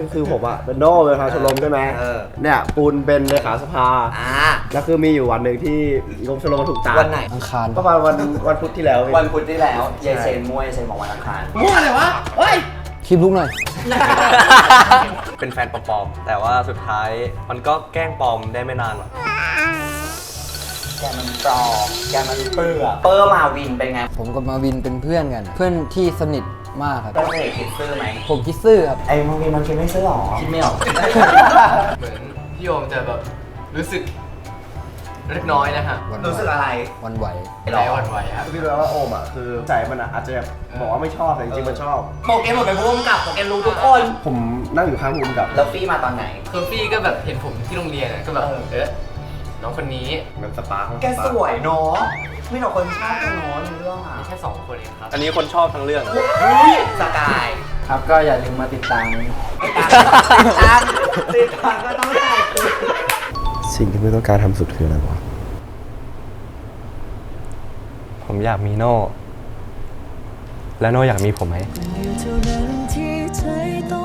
ก็คือผมอะเป็นโน่เป็นประธานชมรมใช่ไหมเออ เนี่ยปูนเป็นเลขาสภา อ่า แล้วคือมีอยู่วันหนึ่งที่ลงชมรมถูกตามวันไหน อังคารประมาณวันวันพุธที่แล้วพี่วันพุธที่แล้วเยายเซนมวยเซนบอกวันอังคาร มั่วเลยวะเฮ้ย คลิปลุกหน่อย เป็นแฟนปลอมๆแต่ว่าสุดท้ายมันก็แกล้งปลอมได้ไม่นานหรอกแกมันปลอมแกมันเปื้อเปอร์มาวินเป็นไง ผมกับมาวินเป็นเพื่อนกัน เพื่อนที่สนิท มากครับต้องเอกคิดซื่อไหมผมคิดซื่อครับ ไอ้มาวินมันคิดไม่ซื่อหรอคิดไม่ออกเหมือนพี่โอมจะแบบรู้สึกเล็กน้อยนะฮะวันรู้สึกอะไรวันไหวไหลหวั่นไหวครับพี่รู้ว่าโอมอะคือใจมันอะอาจจะบอกว่าไม่ชอบแต่จริงๆมันชอบโปรแกรมหมดเป็นผู้กำกับโปรแกรมรู้ทุกคน ผมนั่งอยู่ข้างภูมิกับแล้วฟี่มาตอนไหนคือพี่ก็แบบเห็นผมที่โรงเรียนอะก็แบบเออเอ๊ะน้องคนนี้มันสปาร์คแกสวยเนาะไม่หรอกคนชอบแกเนาะในเรื่องอะมีแค่สองคนเองครับอันนี้คนชอบทั้งเรื่อง สกายครับก็อย่าลืมมาติดตามติดตามติดตามติดตามก็ต้องถ่ายสิ่งที่ไม่ต้องการทำสุดคืออะไรวะ ผมอยากมีโน่ และโน่อยากมีผมไหม เท่านั้นที่เธอ